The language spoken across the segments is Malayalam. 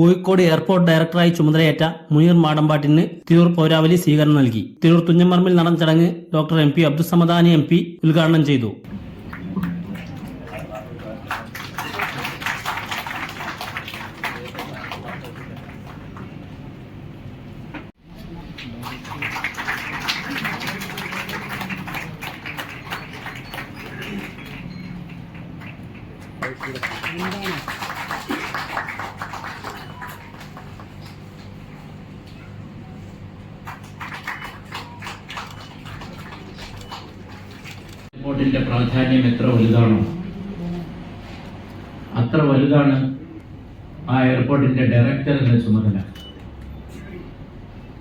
കോഴിക്കോട് എയർപോർട്ട് ഡയറക്ടറായി ചുമതലയേറ്റ മുനീർ മാടമ്പാട്ടിന് തിരൂർ പൗരാവലി സ്വീകരണം നൽകി. തിരൂർ തുഞ്ഞമ്പറമ്പിൽ നടന്ന ചടങ്ങ് doctor M P Abdussamadani M P ഉദ്ഘാടനം ചെയ്തു. എയർപോർട്ടിന്റെ പ്രാധാന്യം എത്ര വലുതാണോ അത്ര വലുതാണ് ആ എയർപോർട്ടിന്റെ ഡയറക്ടർ എന്ന ചുമതല.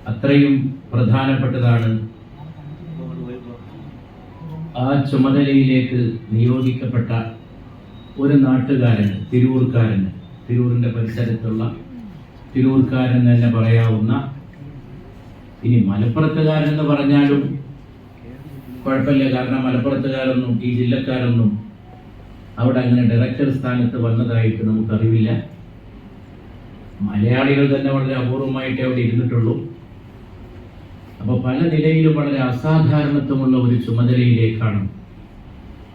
അത്രയും പ്രധാനപ്പെട്ടതാണ് ആ ചുമതലയിലേക്ക് നിയോഗിക്കപ്പെട്ട ഒരു നാട്ടുകാരൻ തിരൂർക്കാരന് തിരൂരിന്റെ പരിസരത്തുള്ള തിരൂർക്കാരൻ തന്നെ പറയാവുന്ന ഇനി മലപ്പുറത്തുകാരൻ എന്ന് പറഞ്ഞാലും കുഴപ്പമില്ല. കാരണം മലപ്പുറത്തുകാരൊന്നും ഈ ജില്ലക്കാരൊന്നും അവിടെ അങ്ങനെ ഡയറക്ടർ സ്ഥാനത്ത് വന്നതായിട്ട് നമുക്കറിവില്ല. മലയാളികൾ തന്നെ വളരെ അപൂർവമായിട്ടേ അവിടെ ഇരുന്നിട്ടുള്ളൂ. അപ്പോൾ പല നിലയിലും വളരെ അസാധാരണത്വമുള്ള ഒരു ചുമതലയിലേക്കാണ്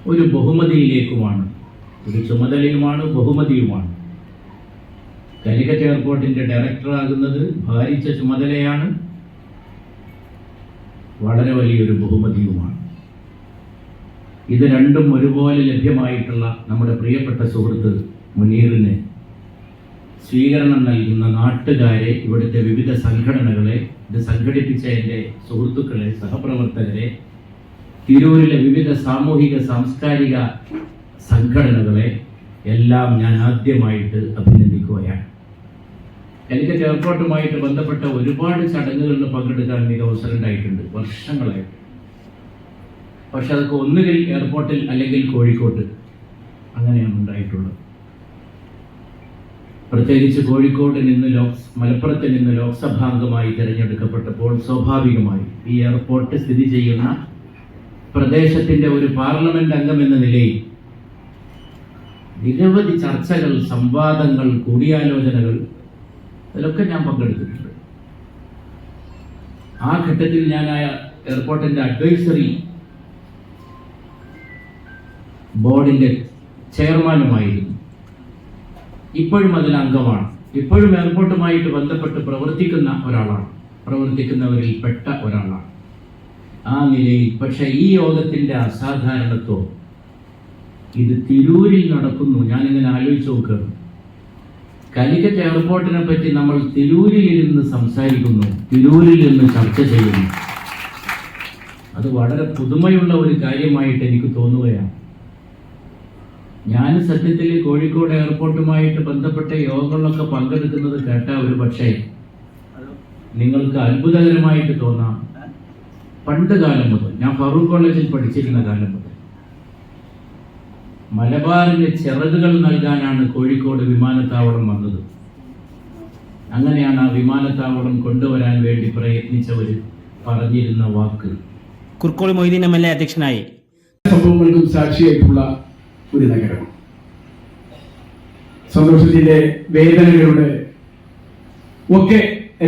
ഒരു ബഹുമതിയിലേക്കുമാണ് ഒരു ചുമതലയുമാണ് ബഹുമതിയുമാണ്. കാലിക്കറ്റ് എയർപോർട്ടിന്റെ ഡയറക്ടറാകുന്നത് ഭാരിച്ച ചുമതലയാണ് വളരെ വലിയൊരു ബഹുമതിയുമാണ്. ഇത് രണ്ടും ഒരുപോലെ ലഭ്യമായിട്ടുള്ള നമ്മുടെ പ്രിയപ്പെട്ട സുഹൃത്ത് മുനീറിന് സ്വീകരണം നൽകുന്ന നാട്ടുകാരെ ഇവിടുത്തെ വിവിധ സംഘടനകളെ ഇത് സംഘടിപ്പിച്ച എന്റെ സുഹൃത്തുക്കളെ സഹപ്രവർത്തകരെ തിരൂരിലെ വിവിധ സാമൂഹിക സാംസ്കാരിക സംഘടനകളെ എല്ലാം ഞാൻ ആദ്യമായിട്ട് അഭിനന്ദിക്കുകയാണ്. എനിക്ക് എയർപോർട്ടുമായിട്ട് ബന്ധപ്പെട്ട ഒരുപാട് ചടങ്ങുകളിൽ പങ്കെടുക്കാൻ എനിക്ക് അവസരം ഉണ്ടായിട്ടുണ്ട് വർഷങ്ങളായിട്ട്. പക്ഷെ അതൊക്കെ ഒന്നുകിൽ എയർപോർട്ടിൽ അല്ലെങ്കിൽ കോഴിക്കോട്ട്. അങ്ങനെയാണ് ഉണ്ടായിട്ടുള്ളത്. പ്രത്യേകിച്ച് കോഴിക്കോട് നിന്ന് ലോക് മലപ്പുറത്ത് നിന്ന് ലോക്സഭാംഗമായി തിരഞ്ഞെടുക്കപ്പെട്ടപ്പോൾ സ്വാഭാവികമായി ഈ എയർപോർട്ട് സ്ഥിതി ചെയ്യുന്ന പ്രദേശത്തിന്റെ ഒരു പാർലമെന്റ് അംഗം എന്ന നിലയിൽ നിരവധി ചർച്ചകൾ സംവാദങ്ങൾ കൂടിയാലോചനകൾ അതിലൊക്കെ ഞാൻ പങ്കെടുത്തിട്ടുണ്ട്. ആ ഘട്ടത്തിൽ ഞാൻ ആ എയർപോർട്ടിന്റെ അഡ്വൈസറി ബോർഡിന്റെ ചെയർമാനുമായിരുന്നു. ഇപ്പോഴും അതിൽ അംഗമാണ്. ഇപ്പോഴും എയർപോർട്ടുമായിട്ട് ബന്ധപ്പെട്ട് പ്രവർത്തിക്കുന്ന ഒരാളാണ്. പ്രവർത്തിക്കുന്നവരിൽ പെട്ട ഒരാളാണ്. ആ നിലയിൽ പക്ഷേ ഈ യോഗത്തിന്റെ അസാധാരണത്വം ഇത് തിരൂരിൽ നടക്കുന്നു. ഞാനിങ്ങനെ ആലോചിച്ച് നോക്കുകയാണ് കാലിക്കറ്റ് എയർപോർട്ടിനെ പറ്റി നമ്മൾ തിരൂരിൽ ഇരുന്ന് സംസാരിക്കുന്നു. തിരൂരിൽ നിന്ന് ചർച്ച ചെയ്യുന്നു. അത് വളരെ പുതുമയുള്ള ഒരു കാര്യമായിട്ട് എനിക്ക് തോന്നുകയാണ്. ഞാൻ സത്യത്തിൽ കോഴിക്കോട് എയർപോർട്ടുമായിട്ട് ബന്ധപ്പെട്ട യോഗങ്ങളിലൊക്കെ പങ്കെടുക്കുന്നത് കേട്ട ഒരു പക്ഷേ നിങ്ങൾക്ക് അത്ഭുതകരമായിട്ട് തോന്നാം. പണ്ട് കാലം മുതൽ ഞാൻ ഫറൂഖ് കോളേജിൽ പഠിച്ചിരുന്ന കാലം മുതൽ മലബാറിന്റെ ചിറകുകൾ നൽകാനാണ് കോഴിക്കോട് വിമാനത്താവളം വന്നത്. അങ്ങനെയാണ് ആ വിമാനത്താവളം കൊണ്ടുവരാൻ വേണ്ടി പ്രയത്നിച്ചവർ പറഞ്ഞിരുന്ന വാക്ക്. Kurukkoli Moideen M L A അധ്യക്ഷനായി. സംഭവങ്ങൾക്കും സാക്ഷിയായിട്ടുള്ള ഒരു നഗരം. സന്തോഷത്തിന്റെ വേദനകളുടെ ഒക്കെ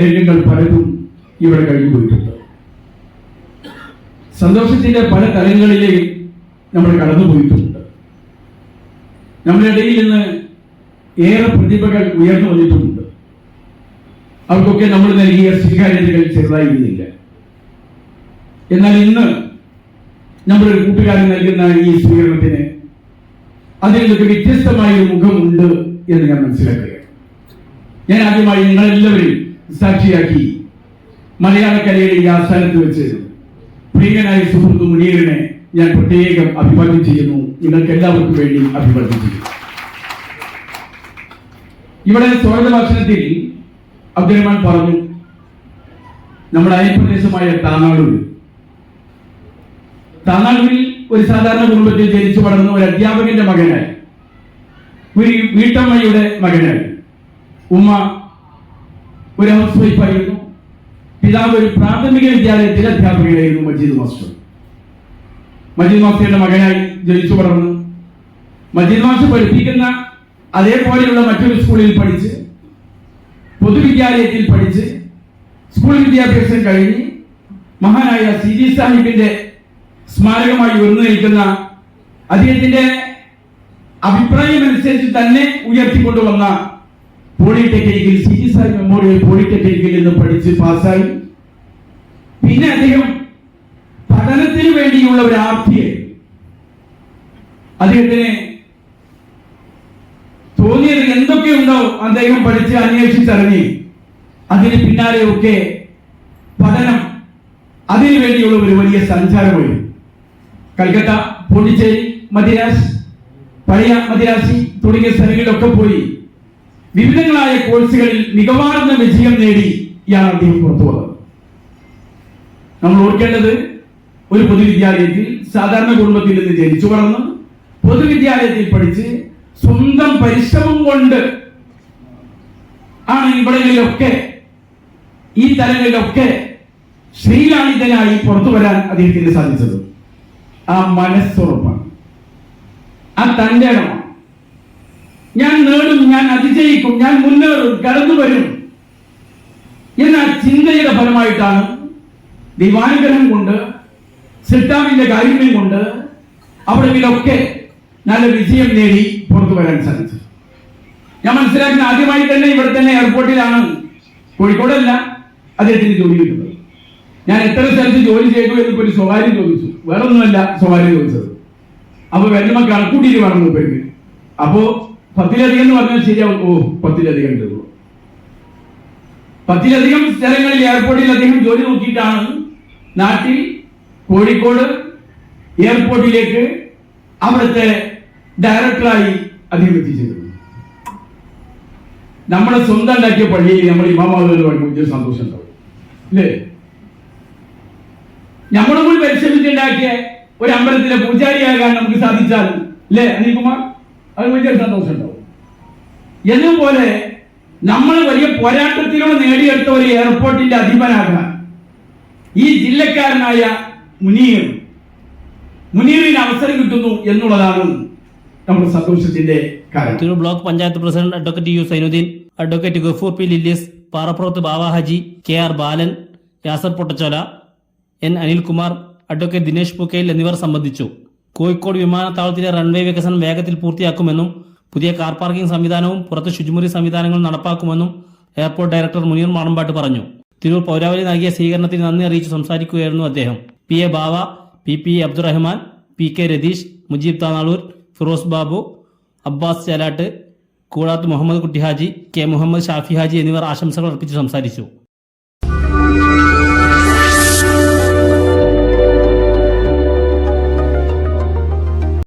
രംഗങ്ങൾ പലതും ഇവിടെ കഴിഞ്ഞു പോയിട്ടുണ്ട് സന്തോഷത്തിന്റെ പല തലങ്ങളിലെ നമ്മൾ കടന്നുപോയിട്ടുണ്ട്. നമ്മുടെ ഇടയിൽ നിന്ന് ഏറെ പ്രതിഭകൾ ഉയർന്നു വന്നിട്ടുമുണ്ട് അവർക്കൊക്കെ നമ്മൾ നൽകിയ സ്വീകാര്യതകൾ ചെറുതായിരുന്നില്ല. എന്നാൽ ഇന്ന് നമ്മുടെ കൂട്ടുകാരൻ നൽകുന്ന ഈ സ്വീകരണത്തിന് അതിൽ നിന്നൊക്കെ വ്യത്യസ്തമായ ഒരു മുഖമുണ്ട് എന്ന് ഞാൻ മനസ്സിലാക്കുകയാണ്. ഞാൻ ആദ്യമായി നിങ്ങളെല്ലാവരെയും സാക്ഷിയാക്കി മലയാളക്കരയുടെ ഈ ആസ്ഥാനത്ത് വെച്ച് പ്രിയനായ സുഹൃത്ത് മുനീറിനെ ഞാൻ പ്രത്യേകം അഭിവാദ്യം ചെയ്യുന്നു. നിങ്ങൾക്ക് എല്ലാവർക്കും വേണ്ടി അഭിവാദ്യം ചെയ്യുന്നു. ഇവിടെ സ്വാഗത ഭാഷണത്തിൽ അബ്ദുറഹ്മാൻ പറഞ്ഞു നമ്മുടെ അയൽപ്രദേശമായ താനാളൂർ താനാളൂരിൽ ഒരു സാധാരണ കുടുംബത്തിൽ ജനിച്ചു വളർന്ന ഒരു അധ്യാപകന്റെ മകനായി. ഒരു വീട്ടമ്മയുടെ മകനായി. ഉമ്മ ഒരു ഹൗസ് വൈഫായിരുന്നു പിതാവ് ഒരു പ്രാഥമിക വിദ്യാലയത്തിലെ അധ്യാപകനായിരുന്നു മജീദ് മാസ്റ്റർ. മജീദ് മാസ്റ്ററുടെ മകനായി ജനിച്ചു വളർന്നു. മജീദ് മാസ്റ്റർ പഠിപ്പിക്കുന്ന അതേപോലെയുള്ള മറ്റൊരു സ്കൂളിൽ പഠിച്ച് പൊതുവിദ്യാലയത്തിൽ പഠിച്ച് സ്കൂൾ വിദ്യാഭ്യാസം കഴിഞ്ഞ് മഹാനായ സി ജി സാഹിബിന്റെ സ്മാരകമായി ഉയർന്നു നിൽക്കുന്ന അദ്ദേഹത്തിന്റെ അഭിപ്രായമനുസരിച്ച് തന്നെ ഉയർത്തിക്കൊണ്ടുവന്ന പോളിടെക്നിക്കിൽ സി ജി സാഹിബ് മെമ്മോറിയൽ പോളിടെക്നിക്കിൽ നിന്ന് പഠിച്ച് പാസ്സായി. പിന്നെ അദ്ദേഹം പഠനത്തിന് വേണ്ടിയുള്ള ഒരു ആർത്തിയെ അദ്ദേഹത്തിന് തോന്നിയത് എന്തൊക്കെയുണ്ടോ അദ്ദേഹം പഠിച്ച് അന്വേഷിച്ചറിഞ്ഞ് അതിന് പിന്നാലെയൊക്കെ പഠനം അതിനു വേണ്ടിയുള്ള ഒരു വലിയ സഞ്ചാരമായി കൽക്കട്ട പോണ്ടിച്ചേരി മദ്രാസ് പഴയ മദ്രാസി തുടങ്ങിയ സ്ഥലങ്ങളിലൊക്കെ പോയി വിവിധങ്ങളായ കോഴ്സുകളിൽ മികവാർന്ന വിജയം നേടി ഇയാൾ അദ്ദേഹം പുറത്തു നമ്മൾ ഓർക്കേണ്ടത് ഒരു പൊതുവിദ്യാലയത്തിൽ സാധാരണ കുടുംബത്തിൽ നിന്ന് ജനിച്ചു വളർന്ന് പൊതുവിദ്യാലയത്തിൽ പഠിച്ച് സ്വന്തം പരിശ്രമം കൊണ്ട് ആണ് ഇവിടങ്ങളിലൊക്കെ ഈ തലങ്ങളിലൊക്കെ ശ്രീലാളിതനായി പുറത്തു വരാൻ അദ്ദേഹത്തിന് സാധിച്ചത്. ആ മനസ്സുറപ്പാണ് ആ തന്റെ ഞാൻ നേടും ഞാൻ അതിജയിക്കും ഞാൻ മുന്നേറും കടന്നു വരും. എന്ന ചിന്തയുടെ ഫലമായിട്ടാണ് ദിവാനുഗ്രഹം കൊണ്ട് സിട്ടാവിന്റെ കാരുണ്യം കൊണ്ട് അവിടെ ഇതിലൊക്കെ നല്ല വിജയം നേടി പുറത്തു വരാൻ സാധിച്ചു ഞാൻ മനസ്സിലാക്കുന്ന ആദ്യമായി തന്നെ ഇവിടെ തന്നെ എയർപോർട്ടിലാണ് കോഴിക്കോടല്ല അദ്ദേഹത്തിന് ജോലി കിട്ടുന്നത്. ഞാൻ എത്ര സ്ഥലത്ത് ജോലി ചെയ്തു എന്ന് ഒരു സ്വകാര്യം ചോദിച്ചു. വേറെ ഒന്നുമല്ല സ്വകാര്യം ചോദിച്ചത്. അപ്പൊ വരുമ്പോ കണക്കൂട്ടിയിട്ട് വേണം മൂപ്പേക്ക് അപ്പോ പത്തിലധികം എന്ന് പറഞ്ഞാൽ ശരിയാവും. ഓ പത്തിലധികം ഉണ്ട് പത്തിലധികം സ്ഥലങ്ങളിൽ എയർപോർട്ടിൽ അദ്ദേഹം ജോലി നോക്കിയിട്ടാണ് നാട്ടിൽ കോഴിക്കോട് എയർപോർട്ടിലേക്ക് അവിടുത്തെ ഡയറക്ടറായി അദ്ദേഹം എത്തിച്ചേരുന്നു നമ്മുടെ സ്വന്തം ഉണ്ടാക്കിയ പള്ളിയിൽ നമ്മൾ ഇമാമാവുകൾ പഠിപ്പിച്ച സന്തോഷം ഉണ്ടാവും അല്ലേ? നമ്മുടെ കൂടി പരിശ്രമിച്ചുണ്ടാക്കിയ ഒരു അമ്പലത്തിലെ പൂജാരിയാകാൻ നമുക്ക് സാധിച്ചാൽ അല്ലേ അനിൽകുമാർ? അത് വലിയ സന്തോഷം ഉണ്ടാവും. എന്നതുപോലെ നമ്മൾ വലിയ പോരാട്ടത്തിലൂടെ നേടിയെടുത്ത ഒരു എയർപോർട്ടിന്റെ അധിപനാകാൻ ഈ ജില്ലക്കാരനായ മുനീർ മുനീറിന് അവസരം കിട്ടുന്നു എന്നുള്ളതാണ് നമ്മുടെ സന്തോഷത്തിന്റെ കാര്യം block panchayat president advocate U Zainuddin advocate Gafoor P Lillis Parappurath Baba Haji K R Balan Yasar Pottachola N Anilkumar advocate Dinesh Pookkayil എന്നിവർ സംബന്ധിച്ചു. കോഴിക്കോട് വിമാനത്താവളത്തിലെ റൺവേ വികസനം വേഗത്തിൽ പൂർത്തിയാക്കുമെന്നും പുതിയ കാർ പാർക്കിംഗ് സംവിധാനവും പുറത്ത് ശുചിമുറി സംവിധാനങ്ങളും നടപ്പാക്കുമെന്നും എയർപോർട്ട് ഡയറക്ടർ മുനീർ മാടമ്പാട്ട് പറഞ്ഞു. തിരൂർ പൗരാവലി നൽകിയ സ്വീകരണത്തിന് നന്ദി അറിയിച്ച് സംസാരിക്കുകയായിരുന്നു അദ്ദേഹം. P A Bava P P Abdurahman P K Ratheesh Mujeeb Thanalur Firoz Babu Abbas Chelatt Koodath Muhammad Kuttihaji K Muhammad Shafi Haji എന്നിവർ ആശംസകൾ അർപ്പിച്ച് സംസാരിച്ചു.